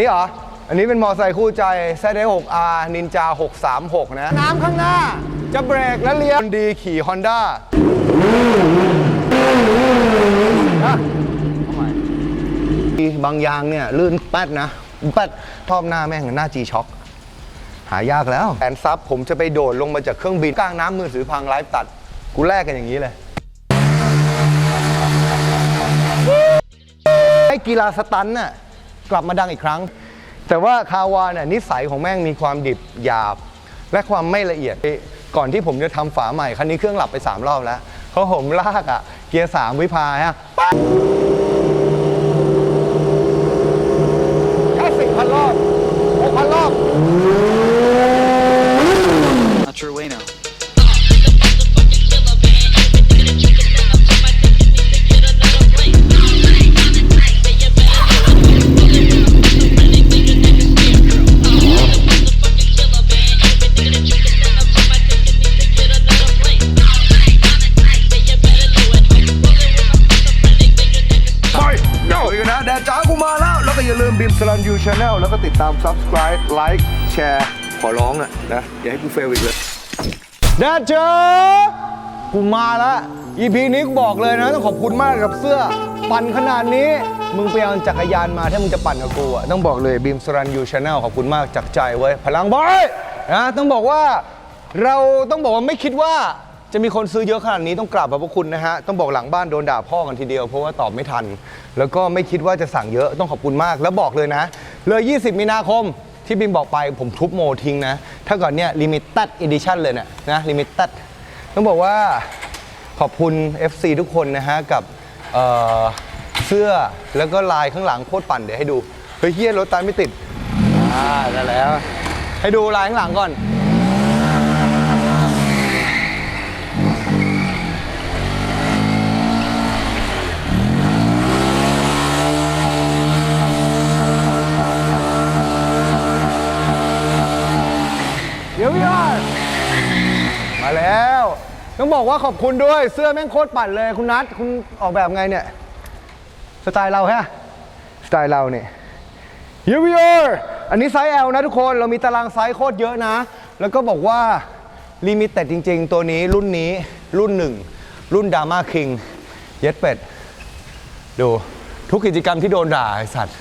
นี่เหรอ อันนี้เป็นมอไซค์คู่ใจ z 6 r Ninja 636 นะ น้ำข้างหน้า จะเบรกและเลี้ยวดีขี่ Honda นะเอาใหม่บางยางเนี่ย ลื่นแป๊ดนะแป๊ดชอบหน้าแม่งหน้า G Shock หายากแล้วแผนซับผมจะไปโดดลงมาจากเครื่องบิน กลางน้ำมือถือพังไลฟ์ตัด กูแลกกันอย่างนี้เลยให้กีฬาสตันน่ะ กลับมาดังอีกครั้ง แต่ว่าคาวาเนี่ยนิสัยของแม่งมีความดิบหยาบ และความไม่ละเอียด ก่อนที่ผมจะทำฝาใหม่คันนี้เครื่องหลับไป 3 รอบแล้วเขาะผมลากอะเกียร์3วิพาฮะ แชร์ ขอร้องอะนะ อย่าให้กูเฟลอีกเลยแดดจ้ากูมาแล้ว EP นี้กูบอกเลยนะต้องขอบคุณมากกับเสื้อ ปั่นขนาดนี้ มึงไปเอาจักรยานมาถ้ามึงจะปั่นกับกูอะต้องบอกเลยบิมสรันยูชาแนลขอบคุณมากจากใจเว้ยพลังบอยนะต้องบอกว่าเราต้องบอกว่าไม่คิดว่าจะมีคนซื้อเยอะขนาดนี้ต้องกราบขอบพระคุณนะฮะ ต้องบอกหลังบ้านโดนด่าพ่อกันทีเดียวเพราะว่าตอบไม่ทัน แล้วก็ไม่คิดว่าจะสั่งเยอะต้องขอบคุณมากแล้วบอกเลยนะ เลย 20 มีนาคม ที่บิมบอกไปผมทุบโมทิ้งนะ ถ้าก่อนเนี่ยลิมิเต็ดอีดิชั่นเลยเนี่ยนะลิมิเต็ดต้องบอกว่าขอบคุณ FC ทุกคนนะฮะ กับเอ่อเสื้อแล้วก็ลายข้างหลังโคตรปั่นเดี๋ยวให้ดู เฮ้ยเฮียรถตามไม่ติด อ่าได้แล้ว ให้ดูลายข้างหลังก่อน เดี๋ยวพี่ยอด มาแล้ว ต้องบอกว่าขอบคุณด้วยเสื้อแม่งโคตรปั่นเลยคุณนัทคุณออกแบบไงเนี่ย สไตล์เราฮะสไตล์เราเนี่ย Here we are อันนี้ไซส์ L นะทุกคนเรามีตารางไซส์โคตรเยอะนะ แล้วก็บอกว่าลิมิเต็ดจริง ๆ ตัวนี้รุ่นนี้รุ่นหนึ่ง รุ่นดาม่าคิงเย็ดเป็ด ดูทุกกิจกรรมที่โดนด่าไอสัตว์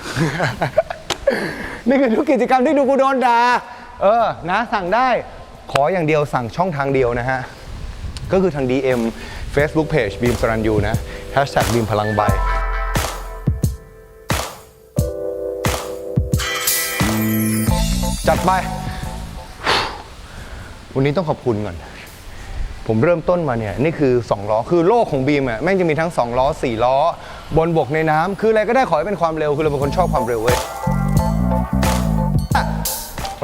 นี่คือทุกกิจกรรมที่ดูกูโดนด่าเออนะสั่งได้ ขออย่างเดียวสั่งช่องทางเดียวนะฮะ ก็คือทาง DM Facebook Page บีมสรันยูนะ Hashtag บีมพลังใบจัดไป วันนี้ต้องขอบคุณก่อน ผมเริ่มต้นมาเนี่ย นี่คือ 2 ล้อ คือโลกของบีมอะแม่งจะมีทั้ง 2 ล้อ 4 ล้อ บนบกในน้ำคืออะไรก็ได้ขอให้เป็นความเร็ว คือเราเป็นคนชอบความเร็วเว้ย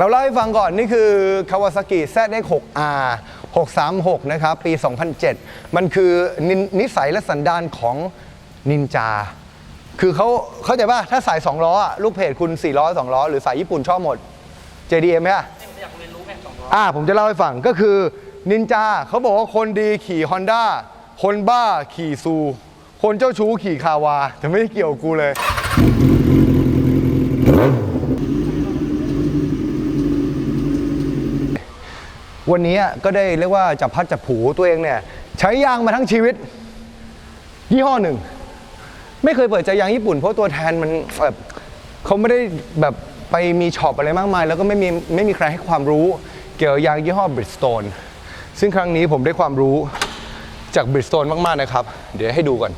เราเล่าให้ฟังก่อนนี่คือ Kawasaki ZX6R 636 นะครับ ปี 2007 มันคือนินิสัยและสันดานของนินจา คือเขาเข้าใจป่ะ ถ้าสาย 2 ล้ออะลูกเพจคุณ 4 ล้อ 2 ล้อ หรือสายญี่ปุ่นชอบหมด JDM ไหมอะอ่าผมจะเล่าให้ฟังก็คือนินจาเขาบอกว่าคนดีขี่ Honda คนบ้าขี่ซู คนเจ้าชู้ขี่คาวาแต่ไม่ได้เกี่ยวกับกูเลย วันนี้ก็ได้เรียกว่าจับพัดจับผูตัวเองเนี่ยใช้ยางมาทั้งชีวิต ยี่ห้อหนึ่ง ไม่เคยเปิดใจยางญี่ปุ่น เพราะตัวแทนมันแบบเขาไม่ได้แบบไปมีช็อปอะไรมากมาย แล้วก็ไม่มีไม่มีใครให้ความรู้เกี่ยวกับยางยี่ห้อบริสโตนซึ่งครั้งนี้ผมได้ความรู้จากบริสโตนมาก ๆ นะครับ เดี๋ยวให้ดูก่อน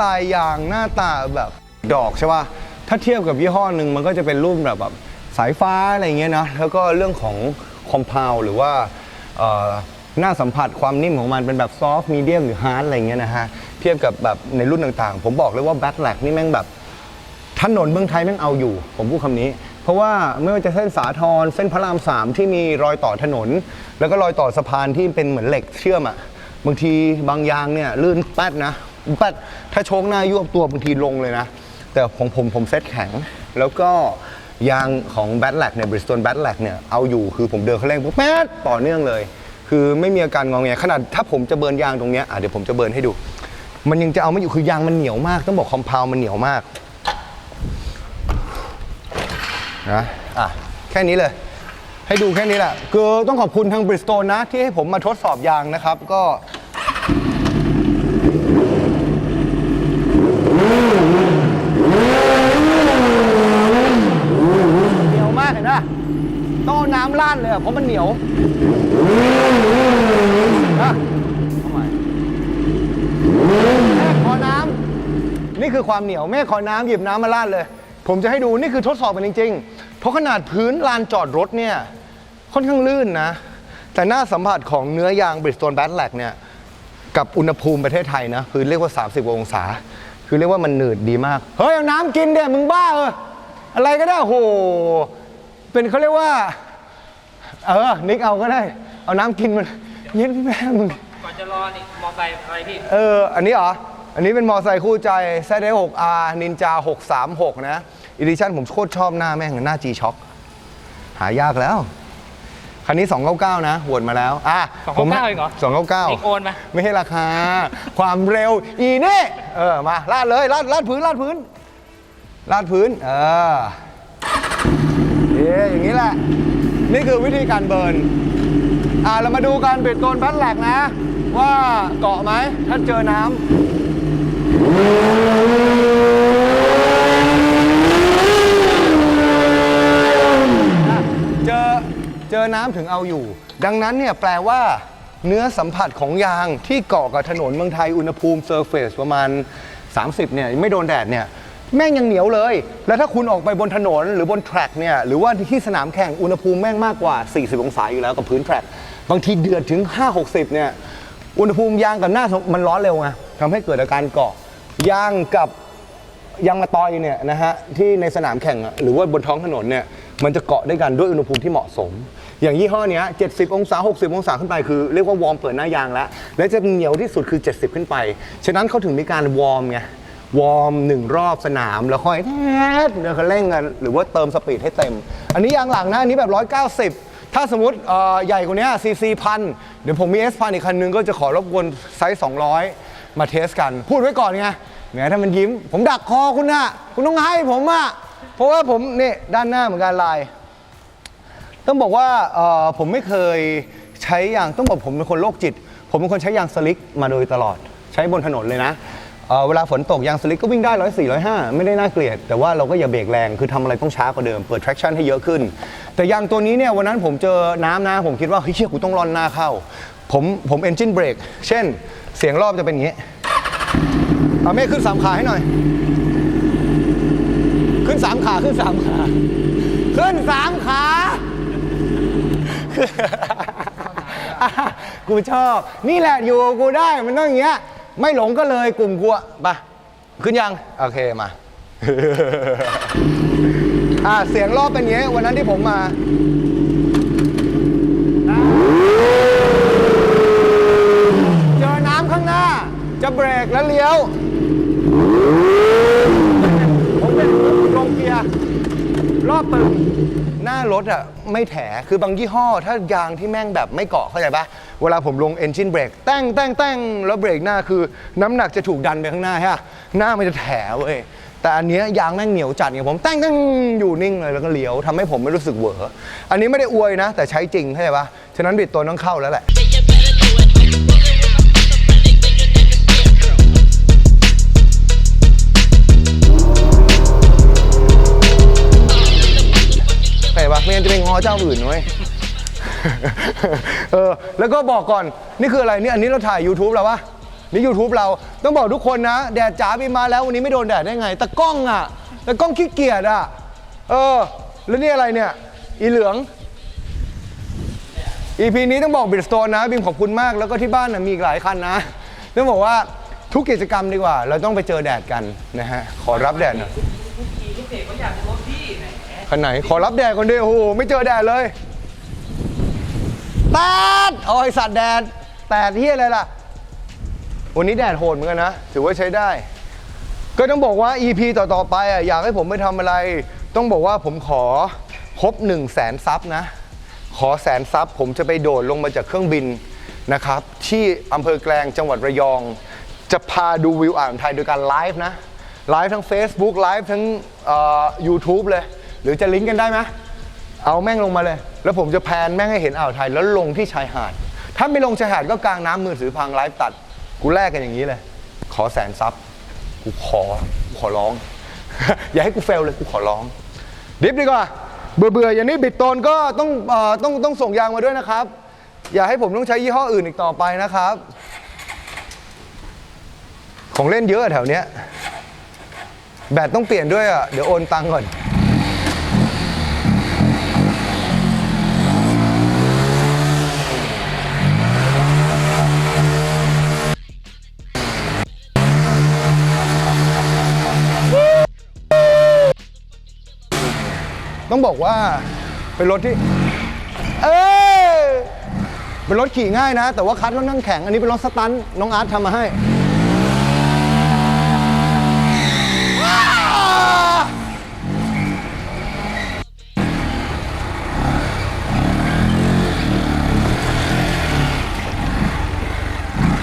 ด้วยสไตล์ยางหน้าตาแบบดอกใช่ป่ะถ้าเทียบกับยี่ห้อหนึ่งมันก็จะเป็นรูปแบบแบบสายฟ้าอะไรเงี้ยนะแล้วก็เรื่องของคอมเพลหรือว่าหน้าสัมผัสความนิ่มของมันเป็นแบบซอฟต์มีเดียมหรือฮาร์ดอะไรเงี้ยนะฮะเทียบกับแบบในรุ่นต่างๆ ผมบอกเลยว่าแบ็คแลกนี่แม่งแบบถนนเมืองไทยแม่งเอาอยู่ ผมพูดคำนี้ เพราะว่าไม่ว่าจะเส้นสาทรเส้นพระรามสามที่มีรอยต่อถนน แล้วก็รอยต่อสะพานที่เป็นเหมือนเหล็กเชื่อมอะบางทีบางยางเนี่ยลื่นแป๊ดนะ แป๊ดถ้าโชกหน้ายวบตัวบางทีลงเลยนะ แต่ของผมผมเซ็ตแข็ง แล้วก็ยางของแบทแลกเนี่ยบริสต l ลแบทแลกเนี่ยเอาอยู่คือผมเดินเขาเร่งปุ๊บแป๊ดต่อเนื่องเลย คือไม่มีอาการงองแงขนาดถ้าผมจะเบิร์นยางตรงเนี้ยอะเดี๋ยวผมจะเบิร์นให้ดู มันยังจะเอาไม่อยู่คือยางมันเหนียวมาก ต้องบอกคอมเพลมันเหนียวมากนะอะแค่นี้เลย ให้ดูแค่นี้แหละคือต้องขอบคุณทางบริสต l นะที่ให้ผมมาทดสอบยางนะครับ ก็ เหนียวมากเห็นปะต้องเอา น้ำราดเลยอะเพราะมันเหนียวนะเอาใหม่แม่ขอน้ำนี่คือความเหนียวแม่ขอน้ำหยิบน้ำมาราดเลย ผมจะให้ดูนี่คือทดสอบมันจริง ๆ เพราะขนาดพื้นลานจอดรถเนี่ยค่อนข้างลื่นนะ แต่หน้าสัมผัสของเนื้อยางบริสต l แบทแลกเนี่ยกับอุณหภูมิประเทศไทยนะคือเรียกว่า 30กว่าองศา คือเรียกว่ามันหนืดดีมาก เฮ้ยเอาน้ำกินเดี๋ยมึงบ้าเอออะไรก็ได้โหเป็นเขาเรียกว่า เออ นิกเอาก็ได้ เอาน้ำกินมันเย็นแม่มึง ก่อนจะรอนี่มอไซค์อะไรพี่ เออ อันนี้เหรอ อันนี้เป็นมอไซค์คู่ใจ z 6 r Ninja 636 นะ อีดิชั่นผมโคตรชอบหน้าแม่งหน้า G Shock หายากแล้ว คันนี้ 299 นะหวนมาแล้ว อะ299ผมเองเหรอ 299 นิกโอนไหมไม่ให้ราคา ความเร็ว อีนี่ เออ มา ลาดเลย ลาด ลาดพื้น ลาดพื้น ลาดพื้น เออเอ๊ะอย่างนี้แหละ นี่คือวิธีการเบิร์นอ่าเรามาดูการปิดโตนแบทแลกนะ ว่าเกาะไหมถ้าเจอน้ำเจอเจอน้ำถึงเอาอยู่ ดังนั้นเนี่ยแปลว่าเนื้อสัมผัสของยางที่เกาะกับถนนเมืองไทยอุณหภูมิเซอร์เฟสประมาณ 30เนี่ยไม่โดนแดดเนี่ย แม่งยังเหนียวเลย แล้วถ้าคุณออกไปบนถนนหรือบนแทร็กเนี่ย หรือว่าที่สนามแข่งอุณหภูมิแม่งมากกว่า 40 องศาอยู่แล้วกับพื้นแทร็ก บางทีเดือดถึง 5-60 เนี่ย อุณหภูมิยางกับหน้ามันร้อนเร็วไงทำให้เกิดอาการเกาะ ยางกับยางมะตอยเนี่ยนะฮะที่ในสนามแข่งหรือว่าบนท้องถนนเนี่ยมันจะเกาะด้วยกันด้วยอุณหภูมิที่เหมาะสม อย่างยี่ห้อเนี้ย70 องศา 60 องศาขึ้นไปคือเรียกว่าวอร์มเปิดหน้ายางแล้ว และจะเหนียวที่สุดคือ 70 ขึ้นไป ฉะนั้นเขาถึงมีการวอร์มไง วอร์มหนึ่งรอบสนามแล้วค่อยแทดเดี๋ยวเขาเร่งกันหรือว่าเติมสปีดให้เต็ม อันนี้ยางหลังนะอันนี้แบบ 190ถ้าสมมติใหญ่กว่านี้ซีซีพันเดี๋ยวผมมี S พันอีกคันนึงก็จะขอรบกวนไซส์ 200 มาเทสกัน พูดไว้ก่อนไงแหมถ้ามันยิ้ม ผมดักคอคุณนะคุณต้องให้ผมอะเพราะว่าผมนี่ด้านหน้าเหมือนกันลาย ต้องบอกว่าผมไม่เคยใช้ยางต้องบอกผมเป็นคนโรคจิต ผมเป็นคนใช้ยางสลิกมาโดยตลอด ใช้บนถนนเลยนะ เอ่อเวลาฝนตกยางสลิกก็วิ่งได้ร้อยสี่ร้อยห้าไม่ได้น่าเกลียด แต่ว่าเราก็อย่าเบรกแรงคือทำอะไรต้องช้ากว่าเดิมเปิด traction ให้เยอะขึ้น แต่ยางตัวนี้เนี่ยวันนั้นผมเจอน้ำนะผมคิดว่าเฮ้ยเชี่ยกูต้องร่อนหน้าเข้า ผมผม engine brake เช่น เสียงรอบจะเป็นอย่างนี้เอาเมฆขึ้นสามขาให้หน่อย ขึ้นสามขาขึ้นสามขา ขึ้นสามขากูชอบ นี่แหละอยู่กับกูได้มันต้องอย่างเงี้ย ไม่หลงก็เลยกลุ่มกูอะไปขึ้นยัง โอเคมา อ่าเสียงรอบเป็นอย่างเงี้ยวันนั้นที่ผมมาเจอน้ำข้างหน้า จะเบรกแล้วเลี้ยวผมเป็นลงเกียร์รอบตึงหน้ารถอะไม่แถ คือบางยี่ห้อ ถ้ายางที่แม่งแบบไม่เกาะเข้าใจปะ เวลาผมลง engine brake แต้งแต้งแต้งแล้วเบรกหน้าคือน้ำหนักจะถูกดันไปข้างหน้าฮะหน้ามันจะแถเว้ยแต่อันเนี้ยยางแม่งเหนียวจัดไงผมแต้งแต้งอยู่นิ่งเลยแล้วก็เลี้ยวทำให้ผมไม่รู้สึกเหวออันนี้ไม่ได้อวยนะ แต่ใช้จริงเข้าใจปะฉะนั้นบิดตัวต้องเข้าแล้วแหละเข้าใจปะไม่งั้นจะไปงอเจ้าอื่นเว้ย เออแล้วก็บอกก่อนนี่คืออะไรนี่อันนี้เราถ่าย YouTube เราปะนี่ YouTube เราต้องบอกทุกคนนะ แดดจ๋าพี่มาแล้ววันนี้ไม่โดนแดดได้ไงแต่กล้องอะแต่กล้องขี้เกียจอะเออแล้วนี่อะไรเนี่ยอีเหลือง EP นี้ต้องบอกบิดสโตนนะบิมขอบคุณมากแล้วก็ที่บ้านนะมีอีกหลายคันนะต้องบอกว่าทุกกิจกรรมดีกว่า เราต้องไปเจอแดดกันนะฮะขอรับแดดหน่อยขี่ลูกเด็กเขาอยากจะรถพี่แหมคันไหน ขอรับแดดก่อนดิโอ้โห ไม่เจอแดดเลย แดดโอ้ยสัตว์แดดแดดที่อะไรล่ะ วันนี้แดดโหดเหมือนกันนะ ถือว่าใช้ได้ ก็ต้องบอกว่า EP ต่อ ๆ ไปอะอยากให้ผมไปทำอะไร ต้องบอกว่าผมขอครบ1 0 0 0 0แสนซับนะ ขอแสนซับผมจะไปโดดลงมาจากเครื่องบินนะครับ ที่อำเภอแกลงจังหวัดระยอง จะพาดูวิวอ่าวไทยโดยการไลฟ์นะไลฟ์ทั้ง Facebook ไลฟ์ทั้งเอ่อ YouTube เลย หรือจะลิงก์กันได้ไหม เอาแม่งลงมาเลย แล้วผมจะแพนแม่งให้เห็นอ่าวไทยแล้วลงที่ชายหาด ถ้าไม่ลงชายหาดก็กลางน้ำมือถือพังไลฟ์ตัด กูแลกกันอย่างนี้เลย ขอแสนซับกูขอกูขอร้อง อย่าให้กูเฟลเลยกูขอร้อง ดิฟดีกว่า เบื่อเบื่อๆอย่างนี้บิดตนก็ต้องเอ่อต้องต้องส่งยางมาด้วยนะครับ อย่าให้ผมต้องใช้ยี่ห้ออื่นอีกต่อไปนะครับ ของเล่นเยอะแถวเนี้ยแบตต้องเปลี่ยนด้วยอะเดี๋ยวโอนตังก่อน ต้องบอกว่าเป็นรถที่ เออเป็นรถขี่ง่ายนะ แต่ว่าคัดค่อนข้างแข็ง อันนี้เป็นรถสตันท์น้องอาร์ตทำมาให้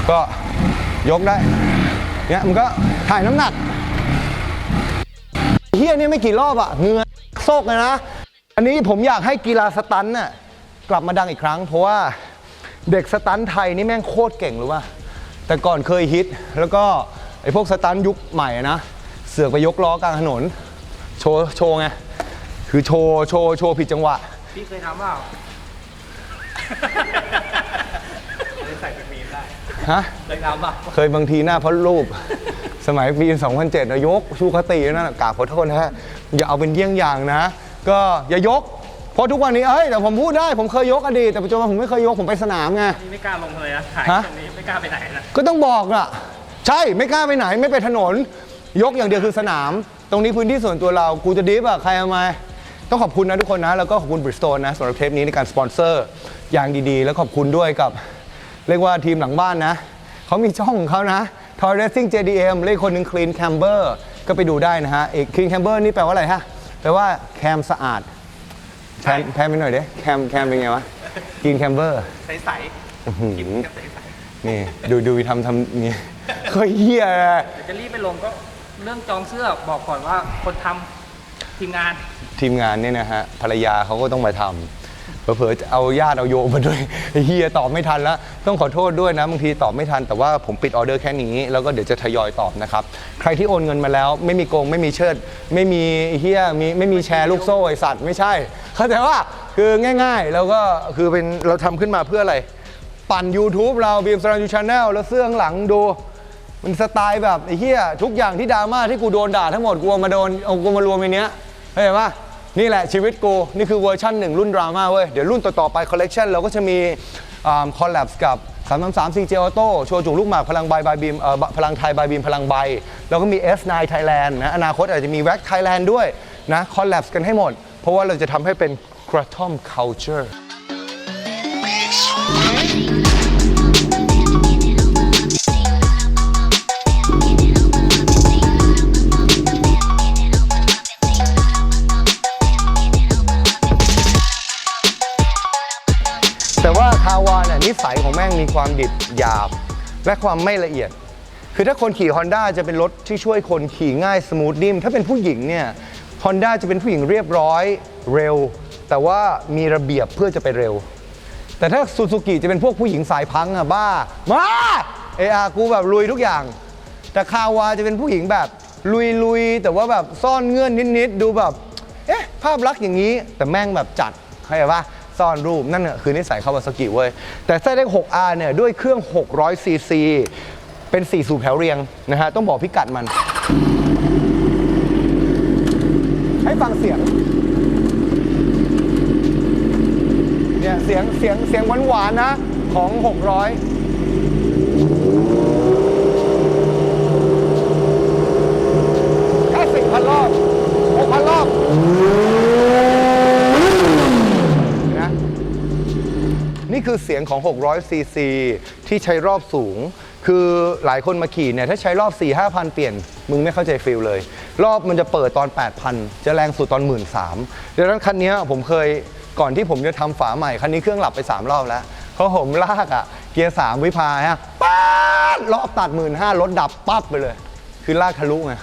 ก็ยกได้ เนี่ยมันก็ถ่ายน้ำหนักเฮียนี่ไม่กี่รอบอะเหงือ ซกเลยนะ อันนี้ผมอยากให้กีฬาสตันท์น่ะกลับมาดังอีกครั้ง เพราะว่าเด็กสตันท์ไทยนี่แม่งโคตรเก่งรู้ป่ะแต่ก่อนเคยฮิต แล้วก็ไอ้พวกสตันท์ยุคใหม่อะนะ เสือกไปยกล้อกลางถนน โชว์โชว์ไง คือโชว์โชว์โชว์ผิดจังหวะ พี่เคยทำเปล่าใส่เป็นมีมได้ ฮะ เคยทำเปล่า เคยบางทีหน้าเพราะรูป สมัยปี 2007นายกชูคตินั่นนะกราบขอโทษนะฮะ อย่าเอาเป็นเยี่ยงอย่างนะ ก็อย่ายก เพราะทุกวันนี้เอ้ยแต่ผมพูดได้ผมเคยยกอดีตแต่ปัจจุบันผมไม่เคยยกผมไปสนามไง นี่ไม่กล้าลงเลยนะถ่ายฮะ ตรงนี้ไม่กล้าไปไหนนะก็ต้องบอกอะ ใช่ไม่กล้าไปไหนไม่ไปถนน ยกอย่างเดียวคือสนาม ตรงนี้พื้นที่ส่วนตัวเรากูจะดิฟอะใครเอามา ต้องขอบคุณนะทุกคนนะ แล้วก็ขอบคุณบริสโตนนะสำหรับเทปนี้ในการสปอนเซอร์อย่างดีๆ แล้วขอบคุณด้วยกับ เรียกว่าทีมหลังบ้านนะ เขามีช่องของเขานะ Toy Racing JDM เลขคนหนึ่ง Clean Camber ก็ไปดูได้นะฮะเอก Clean Camber นี่แปลว่าอะไรฮะ แปลว่าแคมสะอาดแพนแพนไปหน่อยดิแคมแคมเป็นไงวะ Clean Camber ใสๆกินกับใสนี่ดูดูทำทำนี่เคยเฮียเลยๆเดี๋ยวจะรีบไปลงก็เรื่องจองเสื้อบอกก่อนว่าคนทำทีมงานทีมงานเนี่ยนะฮะภรรยาเขาก็ต้องมาทำ เผลอๆจะเอาญาติเอาโยมมาด้วยเฮียตอบไม่ทันแล้ว ต้องขอโทษด้วยนะบางทีตอบไม่ทัน แต่ว่าผมปิดออเดอร์แค่นี้ แล้วก็เดี๋ยวจะทยอยตอบนะครับ ใครที่โอนเงินมาแล้วไม่มีโกงไม่มีเชิด ไม่มีเฮียมีไม่มีแชร์ลูกโซ่ไอสัตว์ไม่ใช่ เข้าใจว่าคือง่ายๆ แล้วก็คือเป็นเราทำขึ้นมาเพื่ออะไร ปั่น YouTube เราบีมสรันยูชาแนลแล้วเสื้องหลังดูมันสไตล์แบบไอ้เหี้ยทุกอย่างที่ดราม่าที่กูโดนด่าทั้งหมดกูมาโดนเอากูมารวมในเนี้ยเข้าใจปะ นี่แหละชีวิตกู นี่คือเวอร์ชันหนึ่งรุ่นดราม่าเว้ย เดี๋ยวรุ่นต่อ ๆ ไปคอลเลกชันเราก็จะมีคอลแลบกับ 333 CJ Auto โชว์จุกลูกหมากพลังใบใบบีมเอ่อพลังไทยใบบีมพลังใบ แล้วก็มี S9 Thailand นะอนาคตอาจจะมี Wax Thailand ด้วยนะคอลแลบกันให้หมด เพราะว่าเราจะทำให้เป็นกระท่อม culture าวายนิสัยของแม่งมีความดิบหยาบ และความไม่ละเอียด คือถ้าคนขี่ Honda จะเป็นรถที่ช่วยคนขี่ง่ายสมูทนิ่มถ้าเป็นผู้หญิงเนี่ย Honda จะเป็นผู้หญิงเรียบร้อยเร็ว แต่ว่ามีระเบียบเพื่อจะไปเร็ว แต่ถ้าซูซูกิจะเป็นพวกผู้หญิงสายพังอะบ้า มาเออากูแบบลุยทุกอย่าง แต่คาวาจะเป็นผู้หญิงแบบลุยลุยๆแต่ว่าแบบซ่อนเงื่อนนิดๆ ดูแบบ เอ๊ะ ภาพลักษณ์อย่างนี้ แต่แม่งแบบจัดเข้าใจปะ ซ่อนรูป นั่นน่ะคือนิสัยคาวาซากิเว้ย แต่ไส้เล็ก 6R เนี่ยด้วยเครื่อง 600ซีซีเป็น 4 สูบแถวเรียงนะฮะ ต้องบอกพิกัดมัน ให้ฟังเสียง เนี่ย เสียงเสียงเสียงหวานๆนะ ของ 600 แค่สิบพันรอบหกพันรอบ คือเสียงของ 600 ซีซีที่ใช้รอบสูง คือหลายคนมาขี่เนี่ย ถ้าใช้รอบ 4 5 0 0 0 เปลี่ยน มึงไม่เข้าใจฟิลเลย รอบมันจะเปิดตอน 8,000 จะแรงสุดตอน 1 3ื่นดังนั้นคันนี้ผมเคยก่อนที่ผมจะทำฝาใหม่ คันนี้เครื่องหลับไป 3 รอบแล้วเพราะผมลากอะเกียร์ 3 วิพาฮะป๊าดรอบตัด 1 5ื่นรถดับปั๊บไปเลย คือลากทะลุไง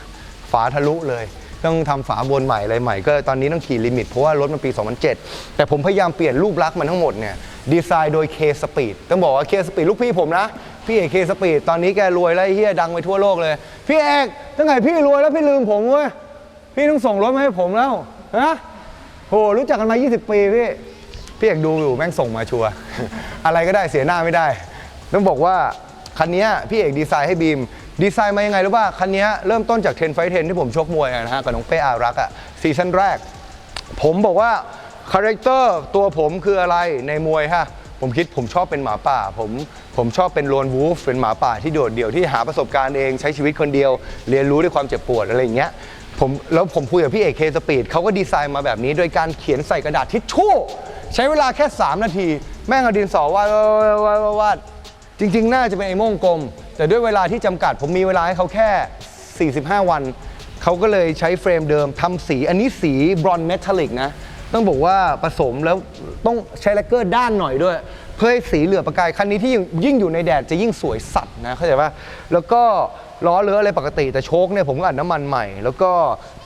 ฝาทะลุเลย ต้องทำฝาบนใหม่อะไรใหม่ก็ตอนนี้ต้องขี่ลิมิตเพราะว่ารถมันปี 2007 แต่ผมพยายามเปลี่ยนรูปลักษณ์มันทั้งหมดเนี่ยดีไซน์โดย K Speed ต้องบอกว่า K Speed ลูกพี่ผมนะ พี่เอก K Speed ตอนนี้แกรวยแล้วเฮียดังไปทั่วโลกเลย พี่เอกตั้งแต่พี่รวยแล้วพี่ลืมผมเว้ยพี่ต้องส่งรถมาให้ผมแล้วนะโหรู้จักกันมา 20 ปีพี่พี่เอกดูอยู่แม่งส่งมาชัวอะไรก็ได้เสียหน้าไม่ได้ ต้องบอกว่าคันนี้พี่เอกดีไซน์ให้บีม ดีไซน์มายังไงรู้ป่ะคันนี้เริ่มต้นจาก10ไฟ10ที่ผมชกมวยนะฮะกับน้องเป้อารักอะซีซั่นแรก ผมบอกว่าคาแรคเตอร์ตัวผมคืออะไรในมวยฮะผมคิดผมชอบเป็นหมาป่า ผมผมชอบเป็นโลนวูฟเป็นหมาป่าที่โดดเดี่ยวที่หาประสบการณ์เองใช้ชีวิตคนเดียว เรียนรู้ด้วยความเจ็บปวดอะไรอย่างเงี้ยผมแล้วผมคุยกับพี่เอกเคสปีดเขาก็ดีไซน์มาแบบนี้ โดยการเขียนใส่กระดาษทิชชู่ ใช้เวลาแค่ 3 นาที แม่งเอาดินสอวาดวาดวาดวาวาดวาจริง ๆ น่าจะเป็นไอ้โม่งกลม แต่ด้วยเวลาที่จำกัด ผมมีเวลาให้เขาแค่ 45 วัน เขาก็เลยใช้เฟรมเดิมทำสี อันนี้สีบรอนเมทัลลิกนะ ต้องบอกว่าผสมแล้วต้องใช้แลกเกอร์ด้านหน่อยด้วย เพื่อให้สีเหลือประกาย คันนี้ที่ยิ่งอยู่ในแดดจะยิ่งสวยสัตว์นะเข้าใจป่ะแล้วก็ล้อเลื้ออะไรปกติแต่โชคเนี่ยผมก็อัดน้ำมันใหม่ แล้วก็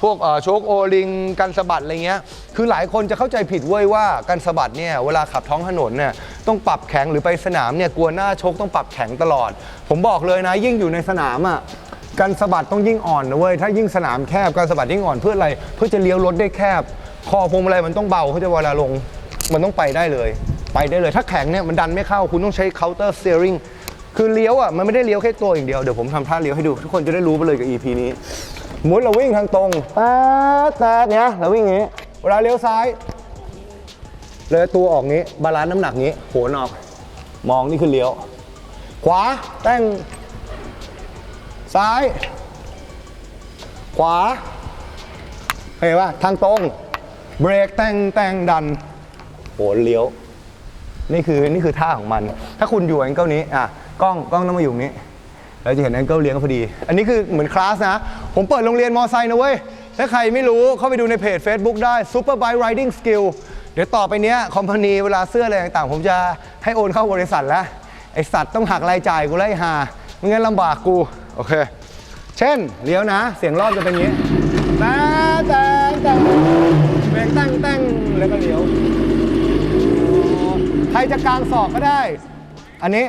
พวกโชคโอลิงกันสะบัดอะไรเงี้ยคือหลายคนจะเข้าใจผิดเว้ยว่ากันสะบัดเนี่ยเวลาขับท้องถนนเนี่ยต้องปรับแข็งหรือไปสนามเนี่ยกลัวหน้าโชคต้องปรับแข็งตลอด ผมบอกเลยนะ ยิ่งอยู่ในสนามอะการสะบัดต้องยิ่งอ่อนนะเว้ย ถ้ายิ่งสนามแคบการสะบัดยิ่งอ่อนเพื่ออะไร เพื่อจะเลี้ยวรถได้แคบ คอพวงมาลัยมันต้องเบาเขาจะเวลาลง มันต้องไปได้เลย ไปได้เลยถ้าแข็งเนี่ยมันดันไม่เข้าคุณต้องใช้ counter steering คือเลี้ยวอะมันไม่ได้เลี้ยวแค่ตัวอย่างเดียวเดี๋ยวผมทำท่าเลี้ยวให้ดู ทุกคนจะได้รู้ไปเลยกับ EP นี้สมมุติเราวิ่งทางตรงตาตาเนี่ยเราวิ่งอย่างนี้ เวลาเลี้ยวซ้าย เลยตัวออกนี้บาลานซ์น้ำหนักนี้โหนออกมองนี่คือเลี้ยว ขวาแต่งซ้าย ขวาเห็นป่ะทางตรง เบรกแต่งแต่งดันโหเลี้ยว นี่คือนี่คือท่าของมัน ถ้าคุณอยู่แองเกิลนี้อะกล้องกล้องต้องมาอยู่ตรงนี้แล้วจะเห็นแองเกิลเลี้ยงพอดี อันนี้คือเหมือนคลาสนะ ผมเปิดโรงเรียนมอไซค์นะเว้ย ถ้าใครไม่รู้เข้าไปดูในเพจ Facebook ได้ Super Bike Riding Skill เดี๋ยวต่อไปเนี้ยคอมพานีเวลาเสื้ออะไรต่างๆ ผมจะให้โอนเข้าบริษัทแล้ว ไอสัตว์ต้องหักรายจ่ายกูไล่หาไม่งั้นลำบากกู โอเค เช่นเลี้ยวนะ เสียงรอบจะเป็นอย่างนี้แต่แต่แต่เบรกตั้งตั้งแล้วก็เลี้ยว ใครจะกางศอกก็ได้ อันนี้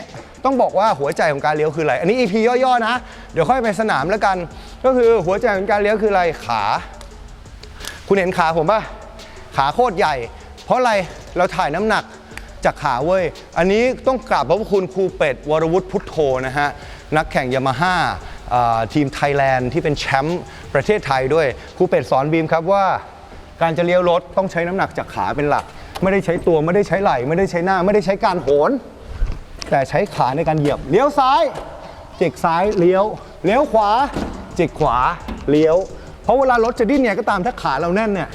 ต้องบอกว่าหัวใจของการเลี้ยวคืออะไร อันนี้ EP ย่อๆนะ เดี๋ยวค่อยไปสนามแล้วกัน ก็คือหัวใจของการเลี้ยวคืออะไร ขา คุณเห็นขาผมป่ะ ขาโคตรใหญ่ เพราะอะไร เราถ่ายน้ำหนักจากขาเว้ย อันนี้ต้องกราบพระคุณครูเป็ด วรวุฒิพุทโธนะฮะ นักแข่งยามาฮ่าทีมไทยแลนด์ที่เป็นแชมป์ประเทศไทยด้วย ครูเป็ดสอนบีมครับว่า การจะเลี้ยวรถต้องใช้น้ำหนักจากขาเป็นหลัก ไม่ได้ใช้ตัวไม่ได้ใช้ไหล่ไม่ได้ใช้หน้า ไม่ได้ใช้การโหน แต่ใช้ขาในการเหยียบ เลี้ยวซ้าย จิกซ้ายเลี้ยว เลี้ยวขวา จิกขวาเลี้ยว เพราะเวลารถจะดิ้นไงก็ตามถ้าขาเราแน่นเนี่ย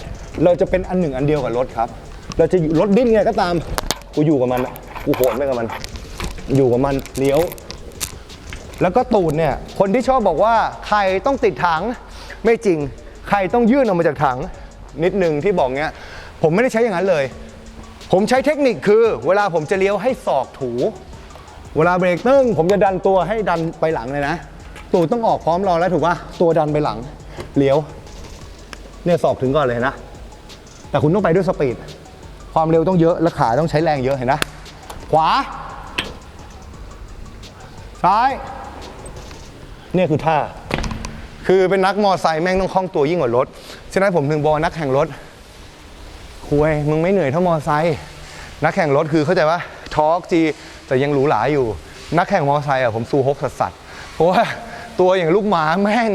เราจะเป็นอันหนึ่งอันเดียวกับรถครับ เราจะอยู่รถดิ้นไงก็ตามกูอยู่กับมันกูโหนไปกับมัน อยู่กับมันเลี้ยว แล้วก็ตูดเนี่ยคนที่ชอบบอกว่าใครต้องติดถังไม่จริง ใครต้องยื่นออกมาจากถังนิดนึงที่บอกเงี้ยผมไม่ได้ใช้อย่างนั้นเลย ผมใช้เทคนิคคือ เวลาผมจะเลี้ยวให้ศอกถู เวลาเบรกตึ้งผมจะดันตัวให้ดันไปหลังเลยนะ ตูดต้องออกพร้อมรอแล้วถูกป่ะตัวดันไปหลังเลี้ยว เนี่ยศอกถึงก่อนเลยนะ แต่คุณต้องไปด้วยสปีด ความเร็วต้องเยอะและขาต้องใช้แรงเยอะเห็นนะ ขวา ซ้าย เนี่ยคือท่า คือเป็นนักมอไซค์แม่งต้องคล่องตัวยิ่งกว่ารถ ฉะนั้นผมถึงบอกนักแข่งรถ คุยมึงไม่เหนื่อยเท่ามอไซค์นักแข่งรถคือเข้าใจว่าทอร์กจีแต่ยังหรูหราอยู่ นักแข่งมอไซค์อะผมสู้ฮกสัสสัสเพราะว่าตัวอย่างลูกหมาแม่ง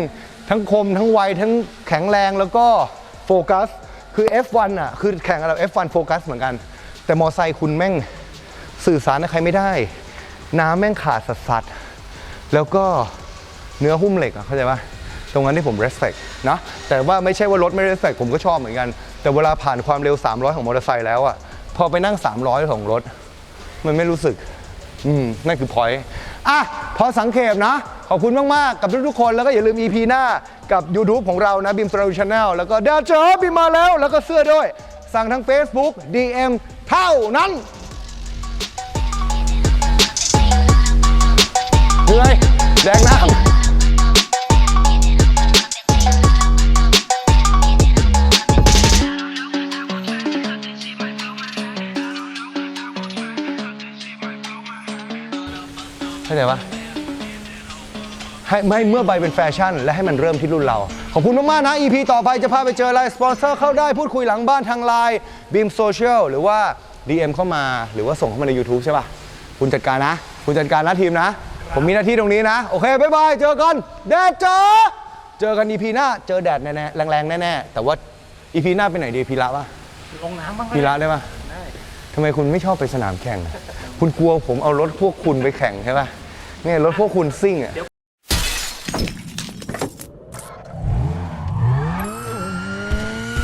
ทั้งคมทั้งไวทั้งแข็งแรงแล้วก็โฟกัสคือ F1 อะคือแข่งกับ F1 โฟกัสเหมือนกัน แต่มอไซค์คุณแม่งสื่อสารกับใครไม่ได้ น้ำแม่งขาดสัสสัสแล้วก็เนื้อหุ้มเหล็กอะเข้าใจปะ ตรงนั้นที่ผม respect นะ แต่ว่าไม่ใช่ว่ารถไม่ respect ผมก็ชอบเหมือนกัน แต่เวลาผ่านความเร็ว 300 ของมอเตอร์ไซค์แล้วอะพอไปนั่ง 300 ของรถ มันไม่รู้สึก อืม นั่นคือพอยต์อะ พอสังเขปนะ ขอบคุณมาก ๆ กับทุกๆคน แล้วก็อย่าลืม EP หน้ากับ YouTube ของเรานะบิม t r a v e l Channel แล้วก็เดเจอบิมมาแล้ว แล้วก็เสื้อด้วย สั่งทาง Facebook DM เท่านั้นเหนื่อยแดงน้ำ เข้าใจปะให้ไม่เมื่อใบเป็นแฟชั่น และให้มันเริ่มที่รุ่นเรา ขอบคุณมากๆนะ EP ต่อไปจะพาไปเจออะไรสปอนเซอร์เข้าได้พูดคุยหลังบ้านทางไลน์บีมโซเชียลหรือว่า DM เข้ามาหรือว่าส่งเข้ามาใน YouTube ใช่ปะคุณจัดการนะ คุณจัดการนะทีมนะ ผมมีหน้าที่ตรงนี้นะ โอเคบ๊ายบายเจอกันแดดเจอเจอกัน EP หน้าเจอแดดแน่ๆแรงๆแน่ๆแต่ว่า EP หน้าไปไหนดีพีระปะลงน้ำบ้างไหมพีระได้ปะได้ทำไมคุณไม่ชอบไปสนามแข่งคุณกลัวผมเอารถพวกคุณไปแข่งใช่ปะ เนี่ยรถพวกคุณซิ่งอะ